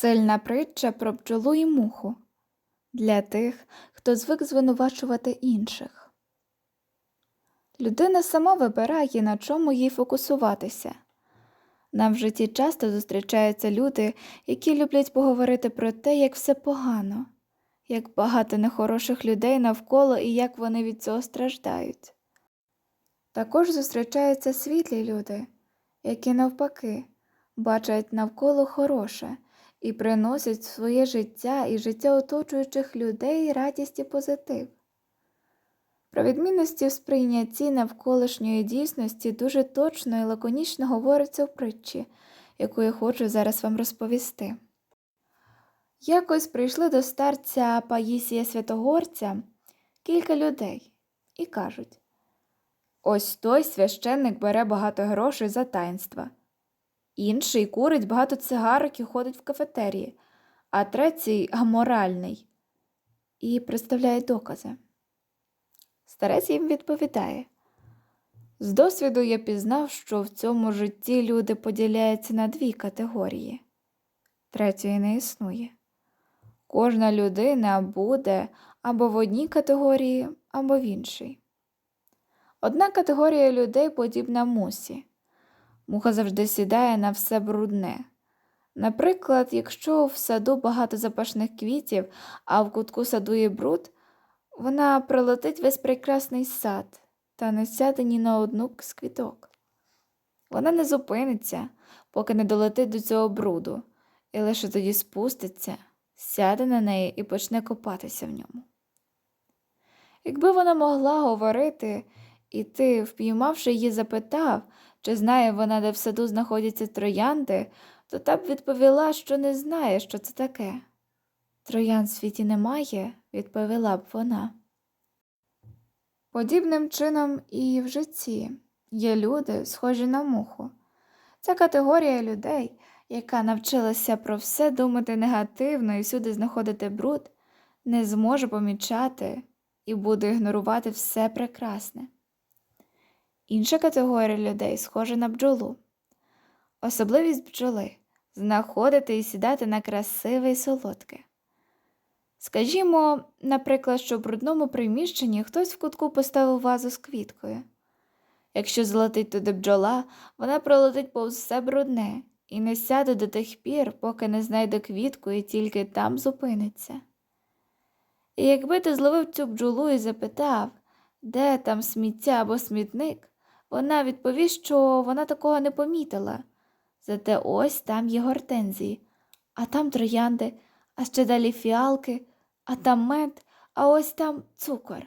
Сильна притча про бджолу і муху для тих, хто звик звинувачувати інших. Людина сама вибирає, на чому їй фокусуватися. Нам в житті часто зустрічаються люди, які люблять поговорити про те, як все погано, як багато нехороших людей навколо і як вони від цього страждають. Також зустрічаються світлі люди, які навпаки бачать навколо хороше і приносять в своє життя і життя оточуючих людей радість і позитив. Про відмінності в сприйнятті навколишньої дійсності дуже точно і лаконічно говориться в притчі, яку я хочу зараз вам розповісти. Якось прийшли до старця Паїсія Святогорця кілька людей і кажуть Ось той священник бере багато грошей за таїнства. Інший курить багато цигарок і ходить в кафетерії, а третій аморальний і представляє докази. Старець їм відповідає З досвіду я пізнав, що в цьому житті люди поділяються на дві категорії. Третьої не існує. Кожна людина буде або в одній категорії, або в іншій. Одна категорія людей подібна мусі. Муха завжди сідає на все брудне. Наприклад, якщо в саду багато запашних квітів, а в кутку саду є бруд, вона пролетить весь прекрасний сад та не сяде ні на одну з квіток. Вона не зупиниться, поки не долетить до цього бруду, і лише тоді спуститься, сяде на неї і почне копатися в ньому. Якби вона могла говорити, і ти, впіймавши її, запитав, чи знає вона, де в саду знаходяться троянди, то та б відповіла, що не знає, що це таке. Троян в світі немає, відповіла б вона. Подібним чином і в житті є люди, схожі на муху. Це категорія людей, яка навчилася про все думати негативно і всюди знаходити бруд, не зможе помічати і буде ігнорувати все прекрасне. Інша категорія людей схожа на бджолу. Особливість бджоли знаходити і сідати на красиве і солодке. Скажімо, наприклад, що в брудному приміщенні хтось в кутку поставив вазу з квіткою. Якщо залетить туди бджола, вона пролетить повз все брудне і не сяде до тих пір, поки не знайде квітку і тільки там зупиниться. І якби ти зловив цю бджолу і запитав, де там сміття або смітник, вона відповість, що вона такого не помітила. Зате ось там є гортензії, а там троянди, а ще далі фіалки, а там мед, а ось там цукор.